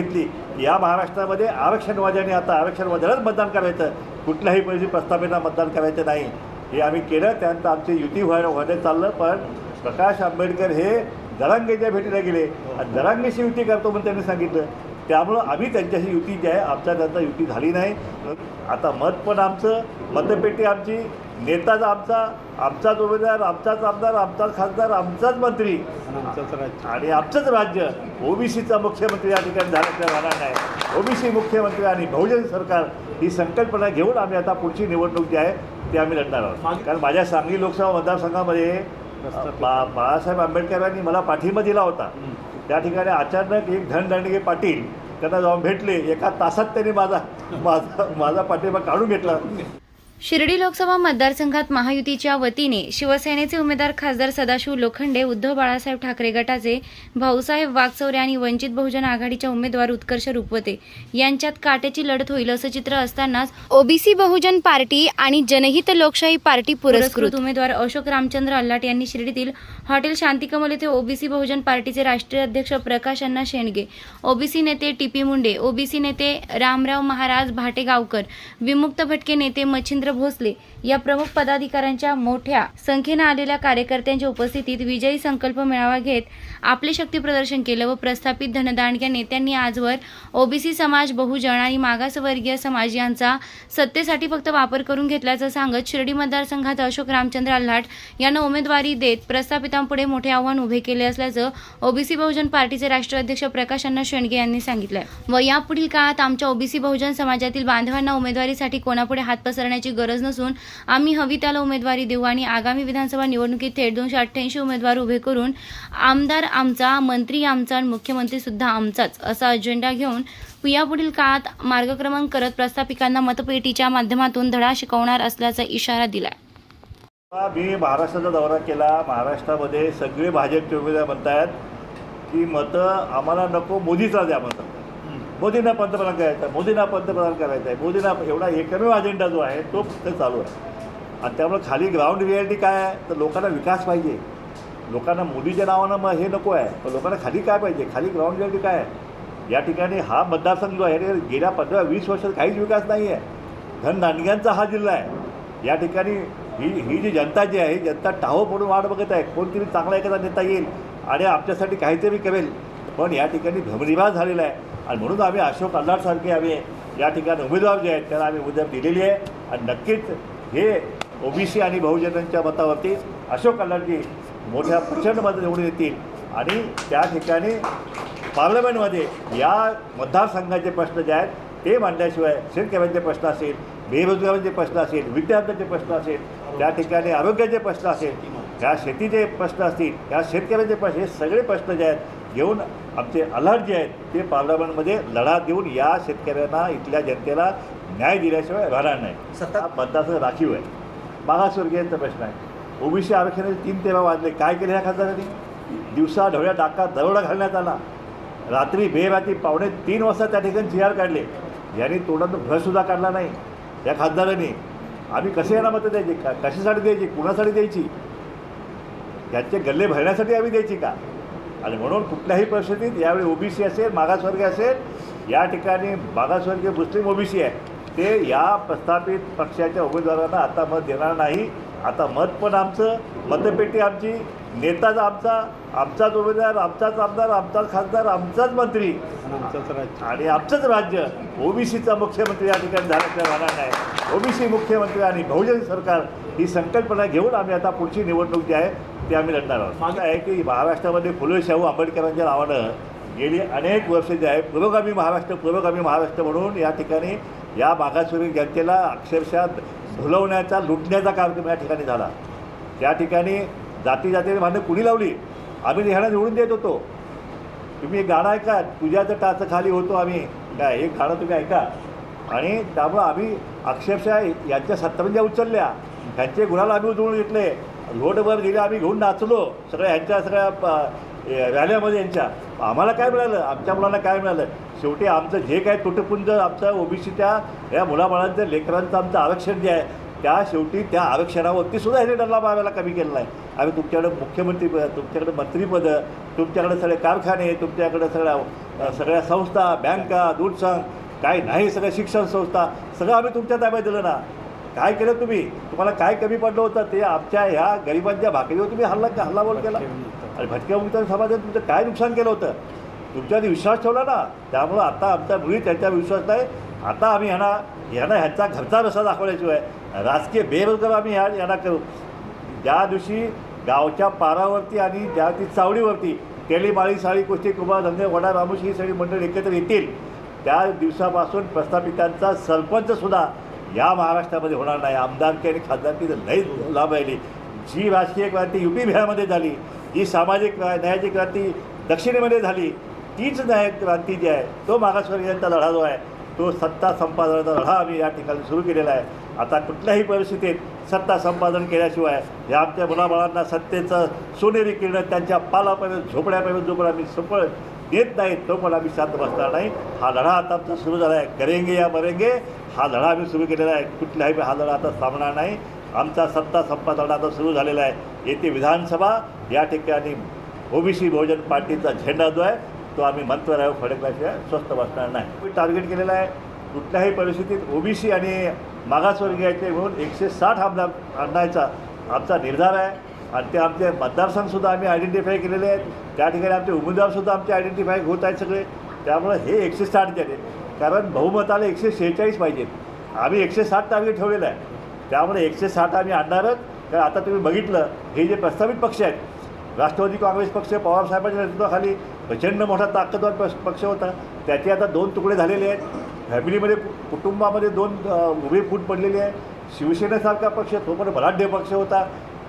घेतली. या महाराष्ट्रामध्ये आरक्षणवाद्यांनी आता आरक्षणवाद्यालाच मतदान करायचं. कुठल्याही परिस्थिती प्रस्थापितांना मतदान करायचं नाही. हे आम्ही केलं. त्यानंतर आमची युती व्हायला व्हायचं चाललं पण प्रकाश आंबेडकर हे दरांगेच्या भेटीला गेले. आणि जरांगेशी युती करतो म्हणून त्यांनी सांगितलं. त्यामुळं आम्ही त्यांच्याशी युती जी आहे आमच्या त्यांचा युती झाली नाही. आता मत पण आमचं. मतपेटी आमची. नेताच आमचा आमचाच उमेदवार आमचाच आमदार आमचाच खासदार आमचाच मंत्री. आणि आमचंच राज्य. ओबीसीचा मुख्यमंत्री या ठिकाणी झाल्याशिवाय राहणार नाही. ओबीसी मुख्यमंत्री आणि बहुजन सरकार ही संकल्पना घेऊन आम्ही आता पुढची निवडणूक जी आहे ती आम्ही लढणार आहोत. कारण माझ्या सांगली लोकसभा मतदारसंघामध्ये बा बाळासाहेब आंबेडकरांनी मला पाठिंबा दिला होता. त्या ठिकाणी अचानक एक धनदंडगे पाटील त्यांना जाऊन भेटले. एका तासात त्यांनी माझा माझा माझा पाठिंबा काढून घेतला. शिर्डी लोकसभा मतदारसंघात महायुतीच्या वतीने शिवसेनेचे उमेदवार खासदार सदाशिव लोखंडे उद्धव बाळासाहेब ठाकरे गटाचे भाऊसाहेब वागचौरे आणि वंचित बहुजन आघाडीच्या उमेदवार उत्कर्ष रुपवते यांच्यात काट्याची लढत होईल असं चित्र असतानाच ओबीसी बहुजन पार्टी आणि जनहित लोकशाही पार्टी पुरस्कृत उमेदवार अशोक रामचंद्र अल्लाट यांनी शिर्डीतील हॉटेल शांतिकमल येथे ओबीसी बहुजन पार्टीचे राष्ट्रीय अध्यक्ष प्रकाश अण्णा शेंडगे ओबीसी नेते टी पी मुंडे ओबीसी नेते रामराव महाराज भाटेगावकर विमुक्त भटके नेते मच्छिंद्र भोसले या प्रमुख पदाधिकाऱ्यांच्या मोठ्या संख्येनं आलेल्या कार्यकर्त्यांच्या उपस्थितीत विजयी संकल्प मेळावा घेत आपले शक्ती प्रदर्शन केलं व प्रस्थापित धनदांडग्या नेत्यांनी आजवर ओबीसी समाज बहुजन आणि मागासवर्गीय समाज यांचा सत्तेसाठी फक्त वापर करून घेतल्याचं सांगत शिर्डी मतदारसंघात अशोक रामचंद्र आल्हाट यांना उमेदवारी देत प्रस्थापितांपुढे मोठे आव्हान उभे केले असल्याचं ओबीसी बहुजन पार्टीचे राष्ट्रीय अध्यक्ष प्रकाश अण्णा शेंडगे यांनी सांगितलंय. व यापुढील काळात आमच्या ओबीसी बहुजन समाजातील बांधवांना उमेदवारीसाठी कोणापुढे हात पसरण्याची गरज नसून आम्ही हवी त्याला उमेदवारी देऊ आणि आगामी विधानसभा निवडणुकीत थेट दोनशे अठ्ठ्याऐंशी उमेदवार उभे करून आमदार आमचा मंत्री आमचा आणि मुख्यमंत्री सुद्धा आमचाच असा अजेंडा घेऊन यापुढील काळात मार्गक्रमण करत प्रस्थापिकांना मतपेटीच्या माध्यमातून धडा शिकवणार असल्याचा इशारा दिलाय. मी महाराष्ट्राचा दौरा केला. महाराष्ट्रामध्ये सगळे भाजपचे उमेदवार म्हणतात की मतं आम्हाला नको मोदीचा द्या म्हणतात मोदींना पंतप्रधान करायचं आहे मोदींना पंतप्रधान करायचं आहे. मोदींना एवढा एकमेव अजेंडा जो आहे तो फक्त चालू आहे. आणि त्यामुळे खाली ग्राउंड रियालिटी काय आहे? तर लोकांना विकास पाहिजे. लोकांना मोदीच्या नावानं मग हे नको आहे. पण लोकांना खाली काय पाहिजे? खाली ग्राउंड रियालिटी काय आहे? या ठिकाणी हा मतदारसंघ जो आहे गेल्या पंधरा वीस वर्षात काहीच विकास नाही आहे. धनदानग्यांचा हा जिल्हा आहे. या ठिकाणी ही ही जी जनता जी आहे जनता टाहो पडून वाट बघत आहे. कोणतरी चांगला एखादा नेता येईल आणि आमच्यासाठी काहीतरी करेल. पण या ठिकाणी भ्रमनिवास झालेला आहे. आणि म्हणून आम्ही अशोक अल्लाडसारखे आम्ही या ठिकाणी उमेदवार जे आहेत त्याला आम्ही उमेदवार दिलेली आहे. आणि नक्कीच हे ओबीसी आणि बहुजनांच्या मतावरती अशोक अल्लाडजी मोठ्या प्रचंड मतं निवडून येतील आणि त्या ठिकाणी पार्लमेंटमध्ये या मतदारसंघाचे प्रश्न जे आहेत ते मांडल्याशिवाय शेतकऱ्यांचे प्रश्न असेल बेरोजगारांचे प्रश्न असेल विद्यार्थ्यांचे प्रश्न असेल त्या ठिकाणी आरोग्याचे प्रश्न असेल ह्या शेतीचे प्रश्न असतील त्या शेतकऱ्यांचे प्रश्न हे सगळे प्रश्न जे आहेत घेऊन आमचे अलर्ट जे आहेत ते पार्लमेंटमध्ये लढा देऊन या शेतकऱ्यांना इथल्या जनतेला न्याय दिल्याशिवाय राहणार नाही. सत्ता- मतदारसंघ राखीव आहे. मागासवर्गीयांचा प्रश्न आहे. ओबीसी आरक्षणाचे तीन तेरा वाजले. काय केले ह्या खासदारांनी? दिवसा ढवळ्या डाका दरोडा घालण्यात आला. रात्री बेरात्री पावणे तीन वाजता त्या ठिकाणी जी आर काढले. यांनी तोंडातून भ्रसुद्धा काढला नाही. या खासदारांनी आम्ही कसे यांना मतं द्यायची? का कशासाठी द्यायची? कुणासाठी द्यायची? त्यांचे गल्ले भरण्यासाठी आम्ही द्यायची का? आणि म्हणून कुठल्याही परिस्थितीत यावेळी ओबीसी असेल मागासवर्गीय असेल या ठिकाणी मागासवर्गीय मुस्लिम ओबीसी आहे. ते या प्रस्थापित पक्षाच्या उमेदवारांना आता मत देणार नाही. आता मत पण आमचं मतपेटी आमची नेताच आमचा आमचाच उमेदवार आमचाच आमदार आमचाच खासदार आमचाच मंत्री. आणि आमचंच राज्य. ओबीसीचा मुख्यमंत्री या ठिकाणी झाल्याशिवाय राहणार नाही. ओबीसी मुख्यमंत्री आणि बहुजन सरकार ही संकल्पना घेऊन आम्ही आता पुढची निवडणूक जी आहे ते आम्ही लढणार आहोत. माझं आहे की महाराष्ट्रामध्ये फुले शाहू आंबेडकरांच्या नावानं गेली अनेक वर्ष जे आहे पुरोगामी महाराष्ट्र पुरोगामी महाराष्ट्र म्हणून या ठिकाणी या मागासवरील जनतेला अक्षरशः भुलवण्याचा लुटण्याचा कार्यक्रम या ठिकाणी झाला. त्या ठिकाणी जाती जातीने भांडणं कुणी लावली? आम्ही ह्याला निवडून देत होतो. तुम्ही गाणं ऐका तुझ्याचं टाच खाली होतो आम्ही. काय एक गाणं तुम्ही ऐका. आणि त्यामुळं आम्ही अक्षरशः यांच्या सत्तरंज्या उचलल्या. ह्यांचे गुणाला आम्ही उजळून घेतले. रोडवर गेले आम्ही घेऊन नाचलो. सगळ्या ह्यांच्या सगळ्या प- रॅल्यामध्ये यांच्या. आम्हाला काय मिळालं? आमच्या मुलांना काय मिळालं? शेवटी आमचं जे काय तुटपुंज आमचं ओबीसीच्या या मुलाबाळांचं लेकरांचं आमचं आरक्षण जे आहे त्या शेवटी त्या आरक्षणावरती सुद्धा ह्याने डल्ला मारायला कमी केलेला आहे. आम्ही तुमच्याकडे मुख्यमंत्रीपद तुमच्याकडे मंत्रिपदं तुमच्याकडे सगळे कारखाने तुमच्याकडे सगळ्या सगळ्या संस्था बँका दूरसंघ काय नाही सगळ्या शिक्षण संस्था सगळं आम्ही तुमच्या ताब्यात दिलं ना. काय केलं तुम्ही? तुम्हाला काय कमी पडलं होतं? ते आमच्या ह्या गरिबांच्या भाकरीवर तुम्ही हल्ला हल्लाबोल केला. आणि भटक्या मुक्त समाजात तुमचं काय नुकसान केलं होतं? तुमच्यावरती विश्वास ठेवला ना? त्यामुळं आता आमचा मुळी त्यांचा विश्वास नाही. आता आम्ही ह्यांना ह्यांना ह्यांचा घरचा रसा दाखवल्याशिवाय राजकीय बेरोजगार आम्ही ह्या यांना करू. ज्या दिवशी गावच्या पारावरती आणि ज्या ती चावडीवरती तेली माळी साळी कुस्ती कुंभार धंदे वडा रामोशी ही सगळी मंडळ एकत्र येतील त्या दिवसापासून प्रस्थापितांचा सरपंचसुद्धा या महाराष्ट्रामध्ये होणार नाही. आमदारकी आणि खासदारकी तर लई लाभ राहिली. जी राजकीय क्रांती यू पी बिहारमध्ये झाली जी सामाजिक न्यायाची क्रांती दक्षिणेमध्ये झाली तीच न्याय क्रांती जी आहे तो मागासवर्गीयांचा लढा जो आहे तो सत्ता संपादनाचा लढा आम्ही या ठिकाणी सुरू केलेला आहे. आता कुठल्याही परिस्थितीत सत्ता संपादन केल्याशिवाय या आमच्या मुलाबाळांना सत्तेचं सोनेरी किरण त्यांच्या पालापर्यंत झोपड्यापर्यंत जोपर्यंत आम्ही सफळ देत नाही तो पण आम्ही शांत बसणार नाही. हा लढा आता आमचा सुरू झाला आहे. करेंगे या मरेंगे. हा लढा आम्ही सुरू केलेला आहे. कुठल्याही हा लढा आता थांबणार नाही. आमचा सत्ता संपादन लढा आता सुरू झालेला आहे. येथे विधानसभा या ठिकाणी ओबीसी बहुजन पार्टीचा झेंडा जो आहे तो आम्ही मंत्रालय फडकल्याशिवाय स्वस्त बसणार नाही. टार्गेट केलेलं आहे कुठल्याही परिस्थितीत ओबीसी आणि मागासवर्गीयाचे म्हणून एकशे साठ आमदार आणायचा आमचा निर्धार आहे. आणि ते आमचे मतदारसंघसुद्धा आम्ही आयडेंटिफाय केलेले आहेत. त्या ठिकाणी आमचे उमेदवारसुद्धा आमचे आयडेंटिफाय होत आहेत सगळे. त्यामुळे हे एकशे साठ झाले कारण बहुमताला एकशे शेहेचाळीस पाहिजेत आम्ही एकशे साठ टार्गेट ठेवलेलं आहे. त्यामुळे एकशे साठ आम्ही आणणारच कारण आता तुम्ही बघितलं हे जे प्रस्तावित पक्ष आहेत राष्ट्रवादी काँग्रेस पक्ष पवारसाहेबांच्या नेतृत्वाखाली प्रचंड मोठा ताकदवार पक्ष पक्ष होता. त्याचे आता दोन तुकडे झालेले आहेत. फॅमिलीमध्ये कुटुंबामध्ये दोन उभे फूट पडलेले आहे शिवसेनेसारखा पक्ष तो पण बलाढ्य पक्ष होता.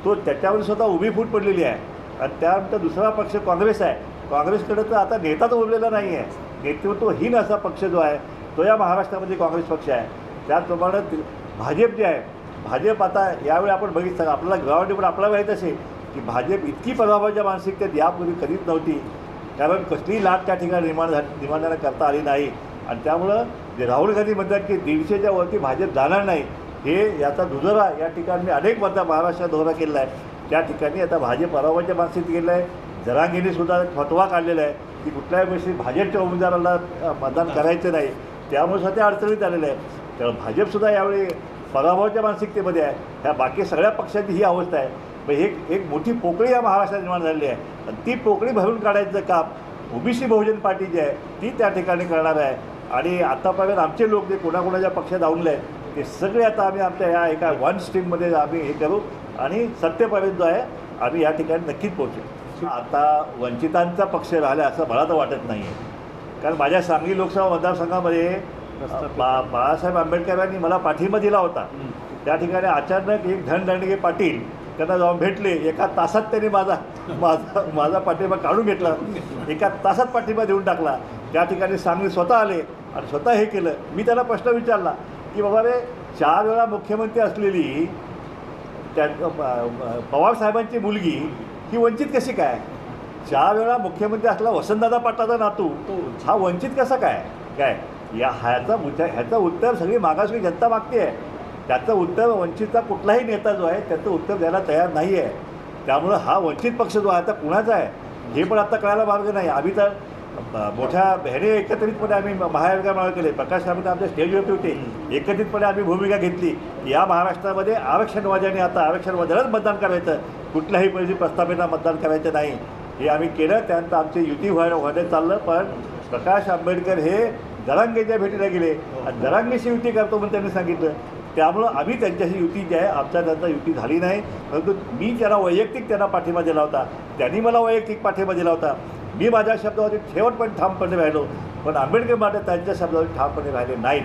तो त्याच्यावर स्वतः उभी फूट पडलेली आहे. आणि त्यानंतर दुसरा पक्ष काँग्रेस आहे. काँग्रेसकडे तर आता नेताच उरलेला नाही आहे. नेतृत्वहीन असा पक्ष जो आहे तो या महाराष्ट्रामध्ये काँग्रेस पक्ष आहे. त्याचप्रमाणे भाजप जे आहे भाजप आता यावेळी आपण बघितलं आपल्याला ग्राउंडवर आपल्याला माहीत असेल की भाजप इतकी प्रभावाच्या मानसिकतेत यापूर्वी कधीच नव्हती. कारण कसलीही लाट त्या ठिकाणी निर्माण झा निर्माण करता आली नाही. आणि त्यामुळं जे राहुल गांधी म्हणतात की दीडशेच्या वरती भाजप जाणार नाही हे याचा दुजोरा या ठिकाणी मी अनेक मतदार महाराष्ट्रात दौरा केलेला आहे. त्या ठिकाणी आता भाजप पराभवाच्या मानसिकतेत गेलं आहे. जरांगीने सुद्धा फतवा काढलेला आहे की कुठल्याही गोष्टी भाजपच्या उमेदवाराला मतदान करायचं नाही. त्यामुळे सध्या अडचणीत आलेलं आहे. त्यामुळे भाजपसुद्धा यावेळी पराभवाच्या मानसिकतेमध्ये आहे. ह्या बाकी सगळ्या पक्षांची ही अवस्था आहे. मग एक एक मोठी पोकळी या महाराष्ट्रात निर्माण झालेली आहे. आणि ती पोकळी भरून काढायचं काम ओबीसी बहुजन पार्टी जी आहे. ती त्या ठिकाणी करणार आहे. आणि आतापर्यंत आमचे लोक जे कोणाकोणाच्या पक्षात आवडले आहेत ते सगळे आता आम्ही आमच्या या एका वन स्ट्रीममध्ये आम्ही हे करू आणि सत्तेपर्यंत जो आहे आम्ही या ठिकाणी नक्कीच पोहोचू. आता वंचितांचा पक्ष राहिला असं मला तर वाटत नाही आहे कारण माझ्या सांगली लोकसभा मतदारसंघामध्ये बा बाळासाहेब आंबेडकरांनी मला पाठिंबा दिला होता. त्या ठिकाणी अचानक एक धनदंडगे पाटील त्यांना जाऊन भेटले. एका तासात त्यांनी माझा माझा माझा पाठिंबा काढून घेतला. एका तासात पाठिंबा देऊन टाकला. त्या ठिकाणी सांगली स्वतः आले आणि स्वतः हे केलं. मी त्याला प्रश्न विचारला की बाबा रे चार वेळा मुख्यमंत्री असलेली त्या पवारसाहेबांची मुलगी ही वंचित कशी काय? चार वेळा मुख्यमंत्री असला वसंतदादा पाटलाचा नातू हा वंचित कसा काय? काय? या ह्याचा मुद्दा ह्याचं उत्तर सगळी मागासवर्गीय जनता मागते आहे त्याचं उत्तर वंचितचा कुठलाही नेता जो आहे त्याचं उत्तर द्यायला तयार नाही आहे त्यामुळं हा वंचित पक्ष जो आहे आता कुणाचा आहे? हे पण आता कळायला मार्ग नाही. आम्ही तर मोठ्या ह्याने एकत्रितपणे आम्ही महाविकास केले. प्रकाश आम्ही आमच्या स्टेजवरती होते. एकत्रितपणे आम्ही भूमिका घेतली. की या महाराष्ट्रामध्ये आरक्षणवाद्यांनी आता आरक्षणवाद्यालाच मतदान करायचं. कुठल्याही परिस्थिती प्रस्थापिता मतदान करायचं नाही. हे आम्ही केलं. त्यानंतर आमचे युती व्हायला होण्यात चाललं. पण प्रकाश आंबेडकर हे जरांगेच्या भेटीला गेले. आणि जरांगेशी युती करतो म्हणून त्यांनी सांगितलं. त्यामुळं आम्ही त्यांच्याशी युती जी आहे आमच्या त्यांचा युती झाली नाही. परंतु मी त्यांना वैयक्तिक त्यांना पाठिंबा दिला होता त्यांनी मला वैयक्तिक पाठिंबा दिला होता. मी माझ्या शब्दावरती शेवटपर्यंत ठामपणे राहिलो पण आंबेडकर मात्र त्यांच्या शब्दावरती ठामपणे राहिले नाहीत.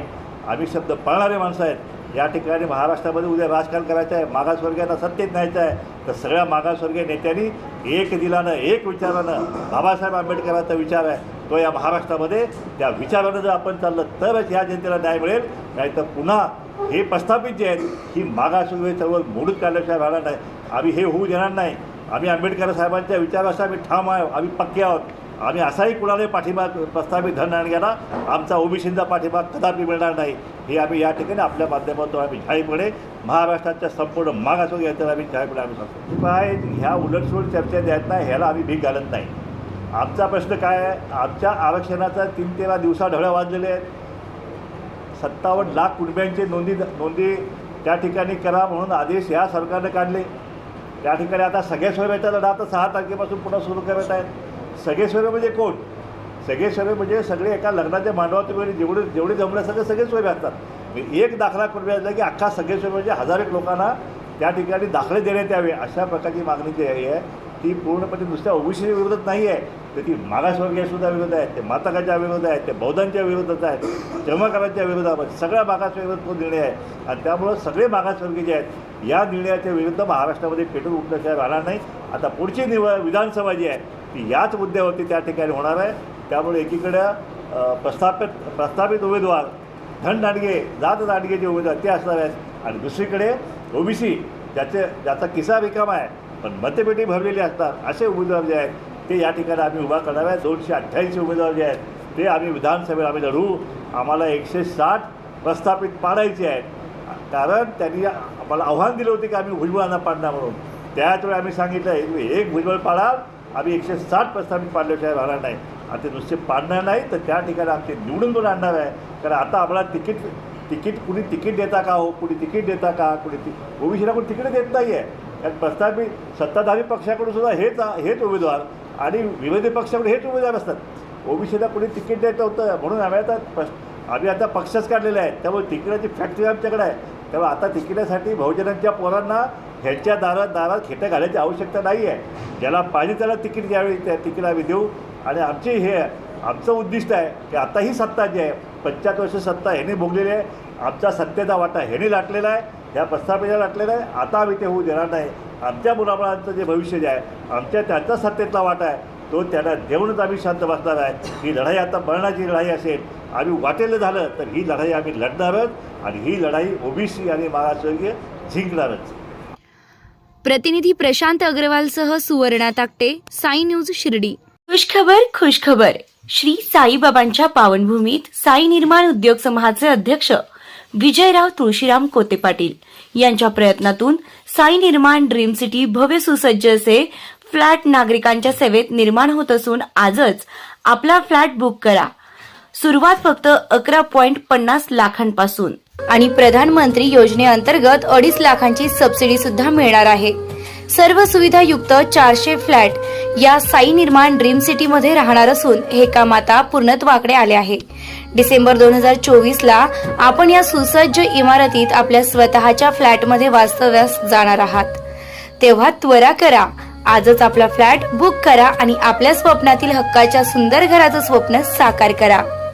आम्ही शब्द पाळणारे माणसं आहेत. या ठिकाणी महाराष्ट्रामध्ये उद्या राजकारण करायचं आहे मागासवर्गीयांना सत्तेत न्यायचं आहे तर सगळ्या मागासवर्गीय नेत्यांनी एक दिलानं एक विचारानं बाबासाहेब आंबेडकरांचा विचार आहे. तो या महाराष्ट्रामध्ये त्या विचारानं जर आपण चाललं तरच ह्या जनतेला न्याय मिळेल. नाहीतर पुन्हा हे प्रस्थापित जे आहेत ही मागासवर्गीय चळवळ मोडून काढल्याशिवाय राहणार नाही. आम्ही हे होऊ देणार नाही. आम्ही आंबेडकर साहेबांच्या विचाराचा आम्ही ठाम आहे आम्ही पक्के आहोत. आम्ही असाही कुणालाही पाठिंबा प्रस्तावित धरणार गेला आमचा ओबीसींचा पाठिंबा कदापि मिळणार नाही. हे आम्ही या ठिकाणी आपल्या माध्यमातून आम्ही जाहीरपणे महाराष्ट्राच्या संपूर्ण मागासवर्गीयांना आम्ही जाहीरपणे आम्ही सांगतो. काय ह्या उलटसोड चर्चा द्यायत नाही ह्याला आम्ही भीक घालत नाही. आमचा प्रश्न काय आहे? आमच्या आरक्षणाचा तीन तेरा दिवसा ढवळ्या वाजलेले आहेत. सत्तावन्न लाख कुटुंबियांची नोंदी नोंदी त्या ठिकाणी करा म्हणून आदेश या सरकारने काढले. त्या ठिकाणी आता सगळे सोयऱ्याचा लढा आता सहा तारखेपासून पुन्हा सुरू करत आहेत. सगळे सोयरे म्हणजे कोण? सगळे सोयरे म्हणजे सगळे एका लग्नाच्या मांडवात वगैरे जेवढे जेवढे जमले सगळे सगळे सोयरे असतात एक दाखला करून असला की अख्खा सगळे सोय म्हणजे हजार एक लोकांना त्या ठिकाणी दाखले देण्यात यावे अशा प्रकारची मागणी जी आहे ती पूर्णपणे नुसत्या ओबीसीच्या विरोधात नाही आहे. तर ती मागासवर्गीयसुद्धा विरोध आहे ते मातकाच्या विरोध आहे ते बौद्धांच्या विरोधात आहेत जमाकारांच्या विरोधात सगळ्या मागासवर्गात तो निर्णय आहे. आणि त्यामुळं सगळे मागासवर्गीय जे आहेत या निर्णयाच्या विरुद्ध महाराष्ट्रामध्ये पेटून उठल्याशिवाय राहणार नाही. आता पुढची निव विधानसभा जी आहे ती याच मुद्द्यावरती त्या ठिकाणी होणार आहे. त्यामुळे एकीकडे प्रस्थापित प्रस्थापित उमेदवार धन दांडगे जात दांडगे जे उमेदवार ते असणार आहेत. आणि दुसरीकडे ओबीसी ज्याचे ज्याचा किस्सा रिकामा आहे पण मतपेटी भरलेली असतात. असे उमेदवार जे आहेत ते या ठिकाणी आम्ही उभा करणार आहे. दोनशे अठ्ठ्याऐंशी उमेदवार जे आहेत ते आम्ही विधानसभेत आम्ही लढू. आम्हाला एकशे साठ प्रस्थापित पाडायचे आहेत. कारण त्यांनी आम्हाला आव्हान दिलं होते की आम्ही भुजबळांना पाडणार म्हणून. त्याच वेळी आम्ही सांगितलं एक एक भुजबळ पाडाल आम्ही एकशे साठ प्रस्थापित पाडल्याशिवाय राहणार नाही. आणि ते नुसते पाडणार नाही तर त्या ठिकाणी आमचे निवडून पण आणणार आहे. कारण आता आम्हाला तिकीट तिकीट कुणी तिकीट देता का हो? कुणी तिकीट देता का? कुणी ति ओबीसीला कोणी तिकीट देत नाही आहे कारण प्रस्थापित सत्ताधारी पक्षाकडून सुद्धा हेच हेच उमेदवार आणि विरोधी पक्षाकडे हेच उमेदवार असतात. ओबीसीला कोणी तिकीट देत नव्हतं म्हणून आम्ही आता प्रश आम्ही आता पक्षच काढलेले आहेत. त्यामुळे तिकिटाची फॅक्टरी आमच्याकडे आहे. त्यामुळे आता तिकिटासाठी बहुजनांच्या पोरांना ह्यांच्या दारात दारात खेटं घालायची आवश्यकता नाही आहे ज्याला पाहिजे त्याला तिकीट द्यावी त्या तिकीट आम्ही देऊ. आणि आमचे हे आमचं उद्दिष्ट आहे की आता ही सत्ता जी आहे पंच्याहत्तर वर्ष सत्ता ह्याने भोगलेली आहे. आमचा सत्तेचा वाटा ह्याने लाटलेला आहे. ह्या प्रस्थापिता लाटलेला आहे आता आम्ही ते होऊ देणार नाही. आमच्या मुलामुळांचं जे भविष्य जे आहे आमच्या त्यांचा सत्तेतला वाटा आहे. तो त्यांना देऊनच आम्ही शांत बसणार आहे. ही लढाई आता मरणाची लढाई असेल आम्ही वाटेलं झालं तर ही लढाई आम्ही लढणारच आणि ही लढाई ओबीसी आणि मागासवर्गीय जिंकणारच. प्रतिनिधी प्रशांत अग्रवालसह सुवर्णा ताकटे साई न्यूज शिर्डी. खुशखबर खुशखबर. श्री साईबाबांच्या पावनभूमीत साई निर्माण उद्योग समूहाचे अध्यक्ष विजयराव तुळशीराम कोते पाटील यांच्या प्रयत्नातून साई निर्माण ड्रीम सिटी भव्य सुसज्ज असे फ्लॅट नागरिकांच्या सेवेत निर्माण होत असून आजच आपला फ्लॅट बुक करा. सुरुवात फक्त अकरा पॉइंट पन्नास लाखांपासून. आणि प्रधानमंत्री योजनेअंतर्गत अडीच लाखांची सबसिडी सुद्धा मिळणार आहे. सर्व सुविधा युक्त चारशे फ्लॅट या साई निर्माण ड्रीम सिटी मध्ये राहणार असून हे काम आता पूर्णत्वाकडे आले आहे. डिसेंबर दोन हजार चोवीसला आपण या सुसज्ज इमारतीत आपल्या स्वतःच्या फ्लॅटमध्ये वास्तव्यास जाणार आहात. तेव्हा त्वरा करा. आजच आपला फ्लॅट बुक करा आणि आपल्या स्वप्नातील हक्काच्या सुंदर घराचं स्वप्न साकार करा.